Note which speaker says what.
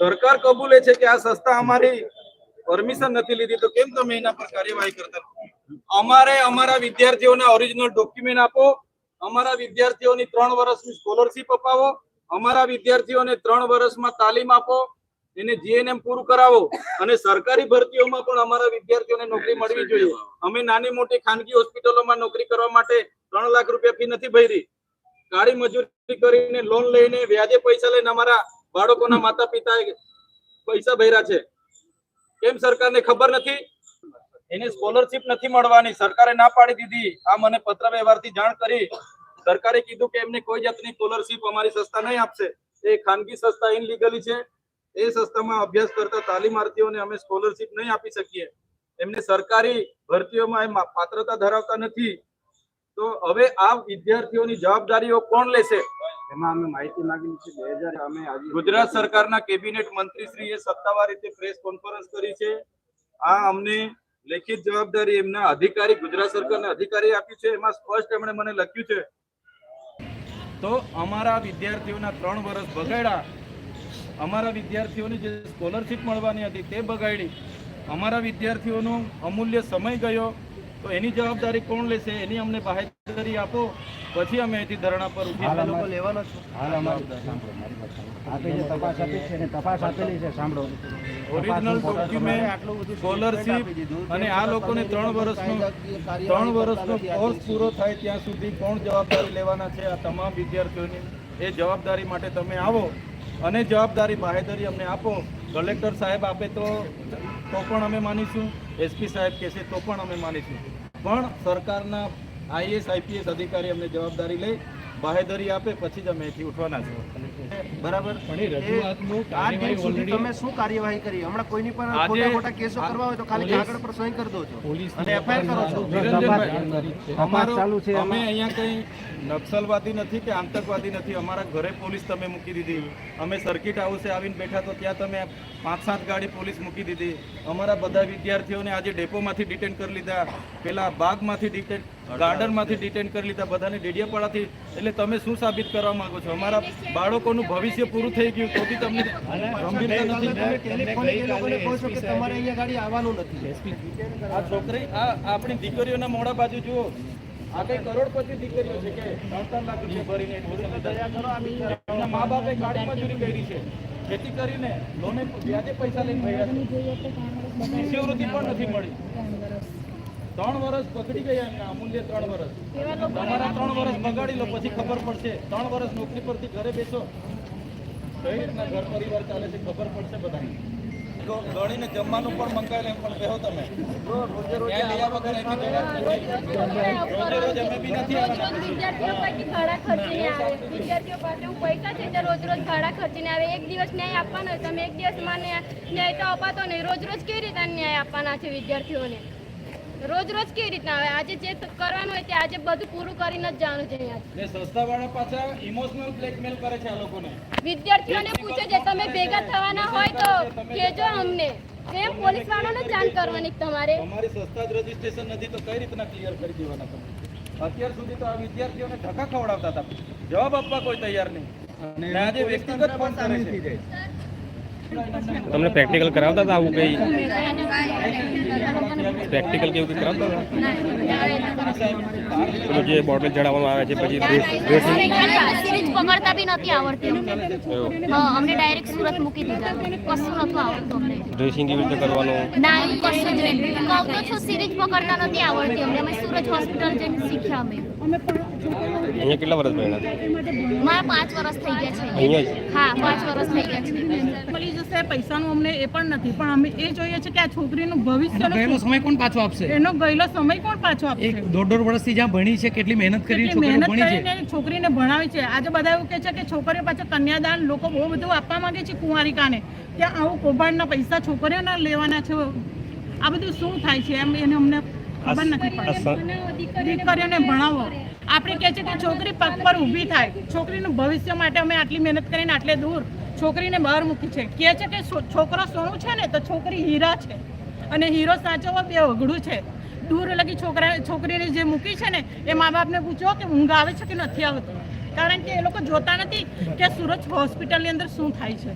Speaker 1: સરકાર કબૂલે છે કે આ સંસ્થા અમારી પરમિશન નથી લીધી, તો કેમ તમે એના પર કાર્યવાહી કરતા? અમારે અમારા વિદ્યાર્થીઓને ઓરિજિનલ ડોક્યુમેન્ટ આપો, અમારા વિદ્યાર્થીઓની ત્રણ વર્ષની સ્કોલરશીપ અપાવો, અમારા વિદ્યાર્થીઓને ત્રણ વર્ષમાં તાલીમ આપો, એને જીએનએમ પૂરું કરાવો અને સરકારી ભરતીઓમાં પણ અમારા વિદ્યાર્થીઓને નોકરી મળવી જોઈએ. અમે નાની મોટી ખાનગી હોસ્પિટલોમાં નોકરી કરવા માટે ત્રણ લાખ રૂપિયા ફી નથી ભરી. કાળી મજૂરી કરીને લોન લઈને વ્યાજે પૈસા લઈને અમારા બાળકોના માતા પિતાએ પૈસા ભર્યા છે. કેમ સરકારને ખબર નથી? એની સ્કોલરશીપ નથી મળવાની. સરકારે ના પાડી દીધી. આ મને પત્ર વ્યવહારથી જાણ કરી. સરકારે કીધું કે એમને કોઈ જાતની સ્કોલરશીપ અમારી સંસ્થા નહીં આપશે. એ ખાનગી સંસ્થા ઇનલીગલી છે. એ સંસ્થામાં અભ્યાસ કરતા તાલીમાર્થીઓને અમે સ્કોલરશીપ નહીં આપી શકીએ. એમને સરકારી ભરતીઓમાં એ પાત્રતા ધરાવતા નથી. તો હવે આ વિદ્યાર્થીઓની જવાબદારીઓ કોણ લેશે?
Speaker 2: એમાં અમે માહિતી માંગેલી છે. બે હજાર અમે
Speaker 1: ગુજરાત સરકારના કેબિનેટ મંત્રીશ્રીએ સત્તાવાર રીતે પ્રેસ કોન્ફરન્સ કરી છે. આ અમને લેખિત જવાબદારી એમના અધિકારી, ગુજરાત સરકારના અધિકારી આપ્યું છે. એમાં સ્પષ્ટ એમણે મને લખ્યું છે. તો અમારા વિદ્યાર્થીઓના ત્રણ વર્ષ બગાડ્યા. અમારા વિદ્યાર્થીઓની જે સ્કોલરશીપ મળવાની હતી તે બગાડી. અમારા વિદ્યાર્થીઓનો અમૂલ્ય સમય ગયો. તો એની જવાબદારી કોણ લેશે એની અમને બાહેધરી આપો. પછી અમે અહીંથી ધરણા પર ઉઠી
Speaker 2: અમારે-
Speaker 1: લેવાનો
Speaker 2: હાલ અમારી. આપે જે તપાસ આપી છે ને તપાસ આપેલી છે સાંભળો.
Speaker 1: ઓરિજિનલ ડોક્યુમેન્ટ સ્કોલરશીપ અને આ લોકોને ત્રણ વર્ષનો ત્રણ વર્ષનો કોર્સ પૂરો થાય ત્યાં સુધી કોણ જવાબદારી લેવાના છે આ તમામ વિદ્યાર્થીઓની? એ જવાબદારી માટે તમે આવો અને જવાબદારી બાહેધરી અમને આપો. કલેક્ટર સાહેબ આપે તો તો પણ અમે માનીશું. એસપી સાહેબ કહેશે તો પણ અમે માનીશું. પણ સરકારના આઈએસ આઈપીએસ અધિકારી અમને જવાબદારી લઈ બાહેધરી આપે પછી જ અમે અહીંથી ઉઠવાના છો બરાબર?
Speaker 2: તમે શું કાર્યવાહી કરી? હમણાં કોઈની પર ખોટા ખોટા કેસો કરવા હોય તો ખાલી કાગળ પર સહી કરી દો છો. અને એફઆઈઆર કરો છો.
Speaker 1: અમારો
Speaker 2: ચાલુ છે
Speaker 1: અમે અહીંયા કઈ નક્સલવાદી નથી કે આતંકવાદી નથી. અમારા ઘરે પોલીસ તમે મૂકી દીધી. અમે સર્કિટ હાઉસે આવીને બેઠા તો ત્યાં તમે પાંચ સાત ગાડી પોલીસ મૂકી દીધી. અમારા બધા વિદ્યાર્થીઓને આજે ડેપોમાંથી ડિટેન કરી લીધા. પેલા બાગમાંથી ડિટેન ગાર્ડનમાંથી ડિટેન કરી લીધા બધાને ડેડિયાપાડાથી. એટલે તમે શું સાબિત કરવા માંગો છો? અમારા બાળકોનું ભવિષ્ય પૂરું થઈ ગયું તો બી તમને ગંભીરતા નથી.
Speaker 2: ટેલિફોન એ લોકોને કહો છો કે તમારે અહીંયા ગાડી આવવાનું નથી.
Speaker 1: આ છોકરી આ આપણી દીકરીઓના મોડા બાજુ જુઓ. આ કઈ કરોડપતિ દીકરીઓ છે કે? ત્રણ ત્રણ લાખ રૂપિયા ભરીને admission લીધા. એમના મા બાપે કાળી મજૂરી કરી છે. ખેતી કરીને લોને વ્યાજે પૈસા લઈને ભર્યા છે. શિષ્યવૃત્તિ પણ નથી મળી. ત્રણ વર્ષ પકડી ગયા એમને અમૂલ્ય ત્રણ વર્ષ તમારા ત્રણ વર્ષ બગાડી લો પછી ખબર પડશે. ત્રણ વર્ષ નોકરી પરથી ઘરે બેસો. કઈ રીતના ઘર પરિવાર ચાલે છે ખબર પડશે બધાને. ગણીને જમવાનું પણ મંગાવેલું એમ પણ કહો તમે. રોજે રોજે આવ્યા વગર એમની તૈયાર નથી. રોજે રોજ અમે બી નથી
Speaker 3: વિદ્યાર્થીઓ ભાડા ખર્ચીને વિદ્યાર્થીઓ પાસે હું પૈસા છે તે રોજ રોજ ભાડા ખર્ચીને આવે. એક દિવસ ન્યાય આપવાનો તમે એક દિવસમાં ન્યાય ન્યાય તો અપાતો નહીં. રોજ રોજ કેવી રીતના ન્યાય આપવાના છે વિદ્યાર્થીઓને? રોજ રોજ કેવી રીતના આવે? આજે જે કરવાનું હોય તે આજે બધું પૂરું કરીને જ જવાનું છે અહીંયા.
Speaker 1: ને સંસ્થાવાળા પાછા ઇમોશનલ બ્લેકમેલ કરે છે આ લોકોને.
Speaker 3: વિદ્યાર્થીઓને પૂછે છે તમે ભેગા થવાના હોય તો કહેજો અમને. એમ પોલીસ વાળાને જાણ કરવાની તમારે.
Speaker 1: અમારી સંસ્થા જ રજીસ્ટ્રેશન નથી તો કઈ રીતના ક્લિયર કરી દેવાના તમે અત્યાર સુધી તો આ વિદ્યાર્થીઓને ધક્કા ખવડાવતા હતા. જવાબ આપવા કોઈ તૈયાર નહીં. અને આજે વ્યક્તિગત ફોન થઈ છે.
Speaker 4: તમને પ્રેક્ટિકલ કરાવતા હતા આવું કઈ? પ્રેક્ટિકલ કેવું કંઈ કરાવતા હતા? પેલું જે બોટલ ચડાવવામાં આવે છે પછી
Speaker 3: સિરીજ પકડતા બી નથી આવડતી. અમને ડાયરેક્ટ સુરત મૂકી દીધા. કશું નતું આવડતું
Speaker 4: ડ્રેસિંગ કેવી રીતે કરવાનું?
Speaker 3: ના કશું જ નહીં. તો છું સિરીજ પકડતા નથી આવડતી અમને. અમે સુરત હોસ્પિટલ જઈને શીખ્યા અમે.
Speaker 4: અહીંયા કેટલા વર્ષ ભણ્યા?
Speaker 3: મારા પાંચ વર્ષ થઈ ગયા છે.
Speaker 4: અહીંયા જ?
Speaker 3: હા પાંચ વર્ષ થઈ ગયા છે.
Speaker 5: મળી જશે પૈસાનું અમને એ પણ નથી. પણ અમે એ જોઈએ છે કે આ છોકરીનું ભવિષ્ય
Speaker 6: ગયેલો સમય કોણ પાછો આપશે?
Speaker 5: એનો ગયેલો સમય કોણ પાછો
Speaker 6: એક
Speaker 5: આપશે?
Speaker 6: દોઢ દોઢ વર્ષથી જ્યાં ભણી છે કેટલી મહેનત કરી
Speaker 5: મહેનત કરીને છોકરીને ભણાવી છે. આજે બધા એવું કહે છે કે છોકરીઓ પાછળ કન્યાદાન લોકો બહુ બધું આપવા માંગે છે કુંવારિકાને. ત્યાં આવું કૌભાંડના પૈસા છોકરીઓના લેવાના છે. આ બધું શું થાય છે? એમ એને અમને ખબર નથી પડતી. દીકરીઓને ભણાવો. આપણે કહે છે કે છોકરી પગ પર ઊભી થાય. છોકરીનું ભવિષ્ય માટે અમે આટલી મહેનત કરીને આટલે દૂર છોકરીને બહાર મૂકી છે. કહે છે કે છોકરો સોનું છે ને તો છોકરી હીરા છે અને હીરો સાચવવા બે અઘડું છે. દૂર લગી છોકરા છોકરીને જે મૂકી છે ને એ મા બાપને પૂછો કે ઊંઘ આવે છે કે નથી આવતું. કારણ કે એ લોકો જોતા નથી કે સુરત હોસ્પિટલની અંદર શું થાય છે.